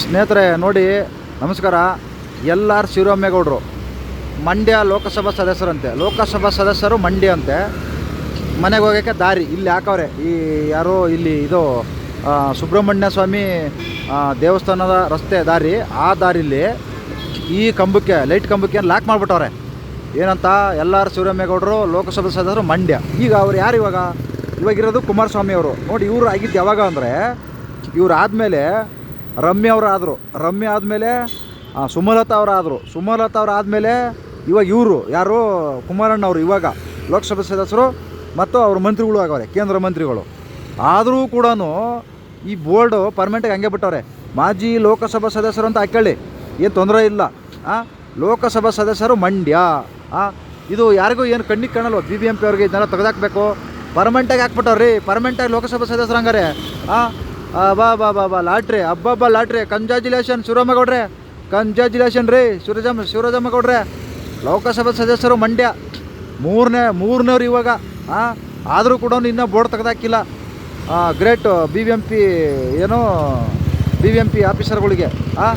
ಸ್ನೇಹಿತರೆ, ನೋಡಿ, ನಮಸ್ಕಾರ. ಎಲ್ ಆರ್ ಶಿವರಾಮೇಗೌಡರು ಮಂಡ್ಯ ಲೋಕಸಭಾ ಸದಸ್ಯರಂತೆ. ಲೋಕಸಭಾ ಸದಸ್ಯರು ಮಂಡ್ಯ ಅಂತೆ ಮನೆಗೆ ಹೋಗೋಕ್ಕೆ ದಾರಿ. ಇಲ್ಲಿ ಹಾಕವ್ರೆ ಈ ಯಾರೋ ಇಲ್ಲಿ ಇದು ಸುಬ್ರಹ್ಮಣ್ಯ ಸ್ವಾಮಿ ದೇವಸ್ಥಾನದ ರಸ್ತೆ ದಾರಿ. ಆ ದಾರಿಲಿ ಈ ಕಂಬಕ್ಕೆ, ಲೈಟ್ ಕಂಬಕ್ಕೆ ಲಾಕ್ ಮಾಡಿಬಿಟ್ಟವ್ರೆ. ಏನಂತ, ಎಲ್ ಆರ್ ಶಿವರಾಮೇಗೌಡರು ಲೋಕಸಭಾ ಸದಸ್ಯರು ಮಂಡ್ಯ. ಈಗ ಅವ್ರು ಯಾರು ಇವಾಗ? ಇವಾಗಿರೋದು ಕುಮಾರಸ್ವಾಮಿ ಅವರು. ನೋಡಿ, ಇವರು ಆಗಿದ್ದು ಯಾವಾಗ ಅಂದರೆ, ಇವ್ರು ಆದಮೇಲೆ ರಮ್ಯ ಅವರು ಆದರು ರಮ್ಯ ಆದಮೇಲೆ ಸುಮಲತಾ ಅವರು ಆದರು ಸುಮಲತಾ ಅವರು ಆದಮೇಲೆ ಇವಾಗ ಇವರು, ಯಾರು? ಕುಮಾರಣ್ಣ ಅವರು ಇವಾಗ ಲೋಕಸಭಾ ಸದಸ್ಯರು ಮತ್ತು ಅವ್ರ ಮಂತ್ರಿಗಳು ಆಗವ್ರೆ, ಕೇಂದ್ರ ಮಂತ್ರಿಗಳು. ಆದರೂ ಕೂಡ ಈ ಬೋರ್ಡು ಪರ್ಮನೆಂಟಾಗಿ ಹಂಗೆ ಬಿಟ್ಟವ್ರೆ. ಮಾಜಿ ಲೋಕಸಭಾ ಸದಸ್ಯರು ಅಂತ ಹಾಕೊಳ್ಳಿ ಏನು ತೊಂದರೆ ಇಲ್ಲ. ಆ, ಲೋಕಸಭಾ ಸದಸ್ಯರು ಮಂಡ್ಯ. ಆ, ಇದು ಯಾರಿಗೂ ಏನು ಕಣ್ಣಿಗೆ ಕಾಣಲ್ವ? ಬಿ ಬಿ ಎಂ ಪಿ ಅವ್ರಿಗೆ ಇದನ್ನೆಲ್ಲ ತೆಗೆದಾಕ್ಬೇಕು. ಪರ್ಮನೆಂಟಾಗಿ ಹಾಕ್ಬಿಟ್ಟವ್ರಿ ಪರ್ಮನೆಂಟಾಗಿ ಲೋಕಸಭಾ ಸದಸ್ಯರು ಹಂಗಾರೆ. ಹಾಂ ಬಾ ಬಾ ಬಾ ಬಾ, ಲಾಟ್ರಿ ಹಬ್ಬಬ್ಬ ಲಾಟ್ರಿ. ಕಂಜಾಜುಲೇಷನ್ ಶಿವರಾಮಗೌಡ್ರೆ ಕಂಜಾಜುಲೇಷನ್ ರೀ ಶಿವರಾಜಮ್ಮ ಶಿವರಾಜಮ್ಮಗೌಡ್ರೆ ಲೋಕಸಭಾ ಸದಸ್ಯರು ಮಂಡ್ಯ. ಮೂರನೇ, ಮೂರನೇವ್ರು ಇವಾಗ ಹಾಂ ಆದರೂ ಕೂಡ ಇನ್ನೂ board ತೆಗೆದಾಕಿಲ್ಲ. Great B V M P ಏನು ಬಿ ವಿ ಎಂ ಪಿ ಆಫೀಸರ್ಗಳಿಗೆ ಹಾಂ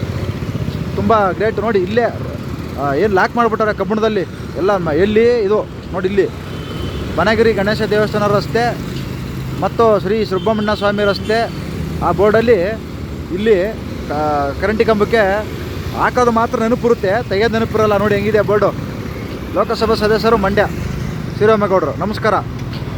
ತುಂಬ ಗ್ರೇಟ್. ನೋಡಿ, ಇಲ್ಲೇ ಏನು ಲಾಕ್ ಮಾಡಿಬಿಟ್ಟಾರೆ ಕಬ್ಬಣದಲ್ಲಿ. ಎಲ್ಲ ಎಲ್ಲಿ, ಇದು, ನೋಡಿ, ಇಲ್ಲಿ. ಬನಗಿರಿ ಗಣೇಶ ದೇವಸ್ಥಾನ ರಸ್ತೆ, ಮತ್ತು ಶ್ರೀ ಸುಬ್ರಹ್ಮಣ್ಯ ಸ್ವಾಮಿ ರಸ್ತೆ ಆ ಬೋರ್ಡಲ್ಲಿ ಇಲ್ಲಿ ಕರೆಂಟಿ ಕಂಬಕ್ಕೆ ಹಾಕೋದು ಮಾತ್ರ ನೆನಪಿರುತ್ತೆ. ತೆಗೆಯೋದು ನೆನಪಿರಲ್ಲ. ನೋಡಿ ಹೆಂಗಿದೆ ಬೋರ್ಡು. ಲೋಕಸಭಾ ಸದಸ್ಯರು ಮಂಡ್ಯ. ಶಿವರಾಮೇಗೌಡರು ನಮಸ್ಕಾರ.